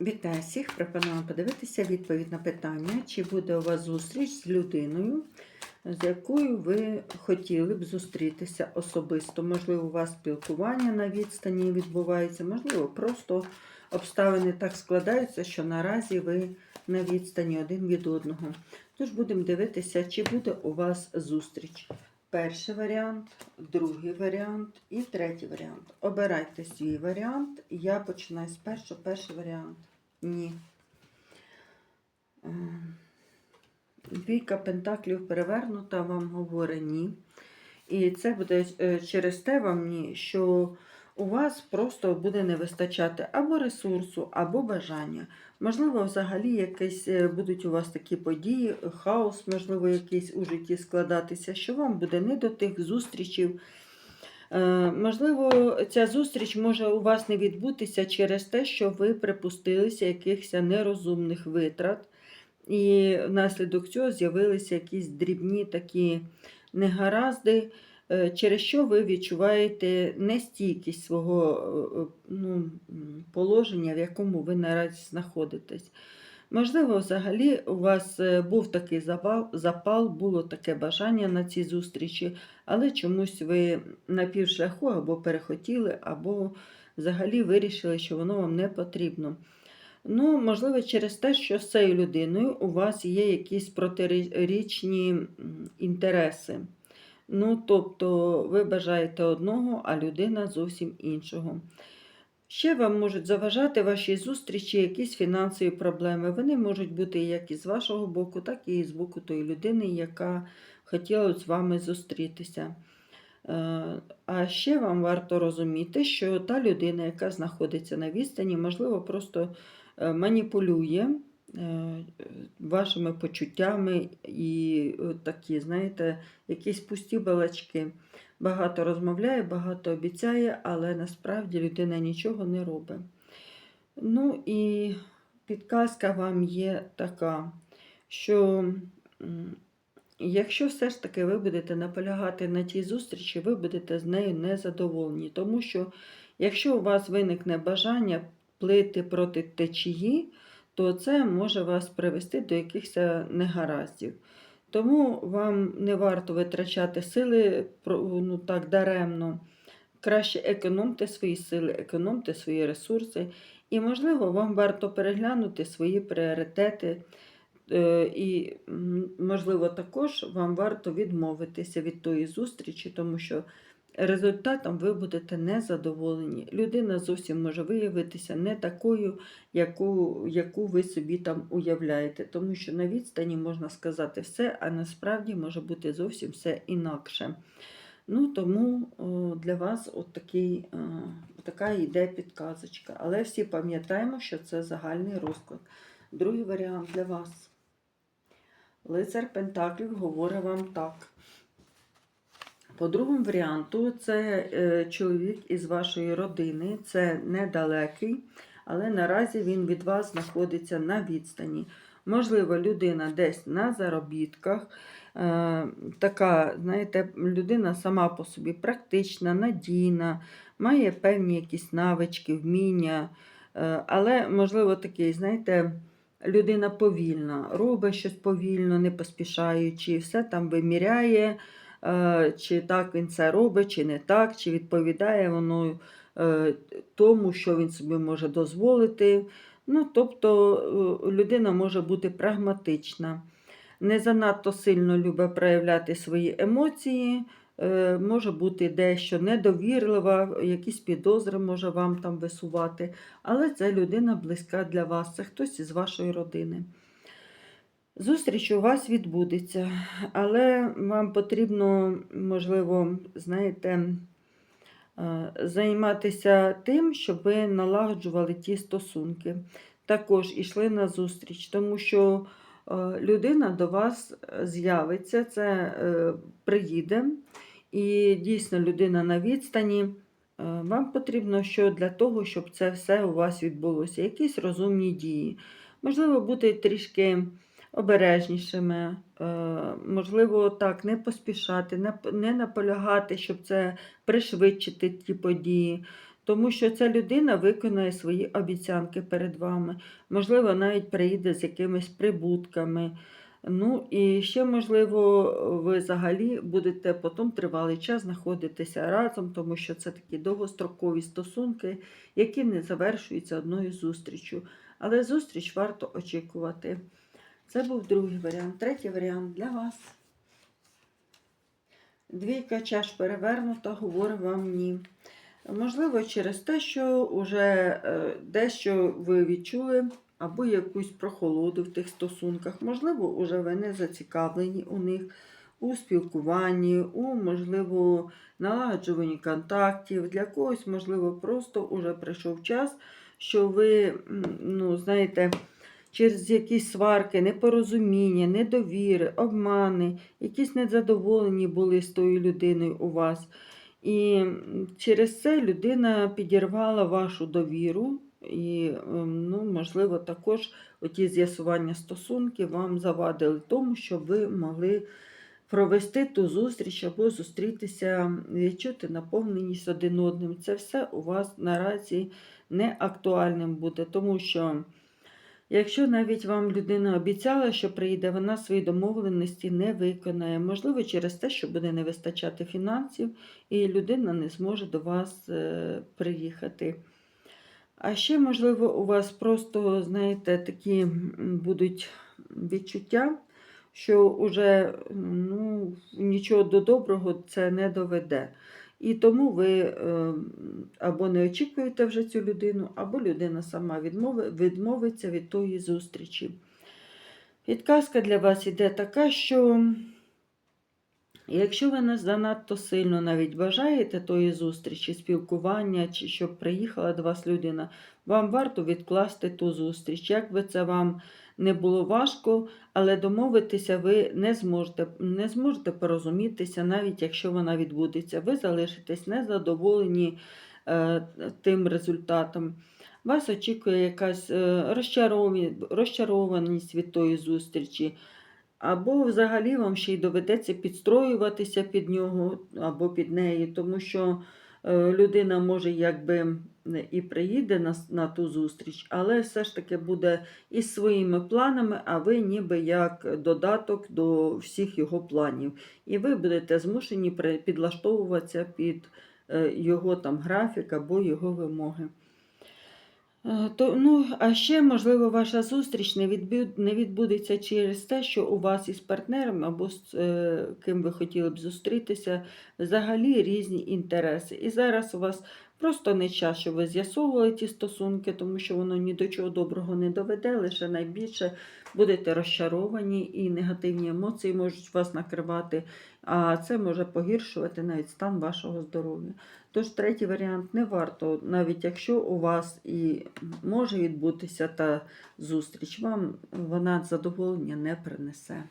Вітаю всіх! Пропоную подивитися відповідь на питання, чи буде у вас зустріч з людиною, з якою ви хотіли б зустрітися особисто. Можливо, у вас спілкування на відстані відбувається, можливо, просто обставини так складаються, що наразі ви на відстані один від одного. Тож будемо дивитися, чи буде у вас зустріч. Перший варіант, другий варіант і третій варіант. Обирайте свій варіант. Я починаю з першого. Перший варіант. Ні. Е, Двійка пентаклів перевернута вам говорить ні. І це буде е, через те вам ні, що у вас просто буде не вистачати або ресурсу, або бажання. Можливо, взагалі якісь е, будуть у вас такі події, хаос, можливо, якийсь у житті складатися, що вам буде не до тих зустрічів. Е, Можливо, ця зустріч може у вас не відбутися через те, що ви припустилися якихось нерозумних витрат, і внаслідок цього з'явилися якісь дрібні такі негаразди, е, через що ви відчуваєте нестійкість свого е, ну, положення, в якому ви наразі знаходитесь. Можливо, взагалі у вас е, був такий запал, було таке бажання на цій зустрічі, але чомусь ви на півшляху або перехотіли, або взагалі вирішили, що воно вам не потрібно. Ну, можливо, через те, що з цією людиною у вас є якісь протирічні інтереси. Ну, тобто, ви бажаєте одного, а людина зовсім іншого. Ще вам можуть заважати ваші зустрічі якісь фінансові проблеми. Вони можуть бути як із вашого боку, так і з боку тої людини, яка хотіла з вами зустрітися. Е, А ще вам варто розуміти, що та людина, яка знаходиться на відстані, можливо, просто е, маніпулює вашими почуттями і е, такі, знаєте, якісь пусті балачки. Багато розмовляє, багато обіцяє, але насправді людина нічого не робить. Ну і підказка вам є така, що якщо все ж таки ви будете наполягати на тій зустрічі, ви будете з нею незадоволені. Тому що якщо у вас виникне бажання плити проти течії, то це може вас привести до якихось негараздів. Тому вам не варто витрачати сили ну, так даремно. Краще економте свої сили, економте свої ресурси. І, можливо, вам варто переглянути свої пріоритети. Е, І, можливо, також вам варто відмовитися від тої зустрічі, тому що результатом ви будете незадоволені. Людина зовсім може виявитися не такою, яку, яку ви собі там уявляєте. Тому що на відстані можна сказати все, а насправді може бути зовсім все інакше. Ну, тому для вас от такий, е, така йде підказочка. Але всі пам'ятаємо, що це загальний розклад. Другий варіант для вас. Лицар Пентаклів говорить вам так. По другому варіанту, це е, чоловік із вашої родини, це недалекий, але наразі він від вас знаходиться на відстані. Можливо, людина десь на заробітках. Е, така, знаєте, людина сама по собі практична, надійна, має певні якісь навички, вміння. Е, але, можливо, такий, знаєте, людина повільна, робить щось повільно, не поспішаючи, все там виміряє, чи так він це робить, чи не так, чи відповідає воно е, тому, що він собі може дозволити. Ну, тобто е, людина може бути прагматична, не занадто сильно любить проявляти свої емоції, е, може бути дещо недовірлива, якісь підозри може вам там висувати, але це людина близька для вас, це хтось із вашої родини. Зустріч у вас відбудеться, але вам потрібно, можливо, знаєте, е, займатися тим, щоб ви налагоджували ті стосунки. Також ішли на зустріч, тому що е, людина до вас з'явиться, це е, приїде, і дійсно людина на відстані. Вам потрібно що для того, щоб це все у вас відбулося, якісь розумні дії. Можливо, бути трішки обережнішими, е, можливо, так, не поспішати, не, наполягати, щоб це пришвидшити ті події. тому що ця людина виконає свої обіцянки перед вами, можливо, навіть приїде з якимись прибутками. Ну і ще, можливо, ви взагалі будете потім тривалий час знаходитися разом, тому що це такі довгострокові стосунки, які не завершуються одною зустрічю. Але зустріч варто очікувати. Це був другий варіант. Третій варіант для вас. Двійка чаш перевернута, говорить вам ні. Можливо, через те, що вже е, дещо ви відчули, або якусь прохолоду в тих стосунках. Можливо, уже ви не зацікавлені у них у спілкуванні, у, можливо, налагоджуванні контактів. Для когось, можливо, просто уже прийшов час, що ви, ну, знаєте, через якісь сварки, непорозуміння, недовіри, обмани, якісь незадоволені були з тою людиною у вас. І через це людина підірвала вашу довіру, і, ем, ну, можливо, також оті з'ясування стосунків вам завадили тому, щоб ви могли провести ту зустріч або зустрітися, відчути наповненість один одним. Це все у вас наразі не актуальним буде, тому що. Якщо навіть вам людина обіцяла, що приїде, вона свої домовленості не виконає. Можливо, через те, що буде не вистачати фінансів, і людина не зможе до вас е, приїхати. А ще, можливо, у вас просто, знаєте, такі будуть відчуття, що вже ну, нічого до доброго це не доведе. І тому ви е, або не очікуєте вже цю людину, або людина сама відмовиться від тої зустрічі. Відказка для вас іде така, що якщо ви не занадто сильно навіть бажаєте тої зустрічі, спілкування, чи щоб приїхала до вас людина, вам варто відкласти ту зустріч. Як би це вам не було важко, але домовитися ви не зможете, не зможете порозумітися, навіть якщо вона відбудеться. Ви залишитесь незадоволені е, тим результатом. Вас очікує якась е, розчарованість від тої зустрічі. Або взагалі вам ще й доведеться підстроюватися під нього або під неї, тому що е, людина може якби і приїде на, на ту зустріч, але все ж таки буде із своїми планами, а ви ніби як додаток до всіх його планів. І ви будете змушені підлаштовуватися під е, його там графік або його вимоги. Е, То, ну, а ще, можливо, ваша зустріч не, відбу- не відбудеться через те, що у вас із партнером або з е, ким ви хотіли б зустрітися, взагалі різні інтереси. І зараз у вас просто не час, щоб ви з'ясовували ті стосунки, тому що воно ні до чого доброго не доведе, лише найбільше будете розчаровані і негативні емоції можуть вас накривати, а це може погіршувати навіть стан вашого здоров'я. Тож третій варіант не варто, навіть якщо у вас і може відбутися та зустріч, вам вона задоволення не принесе.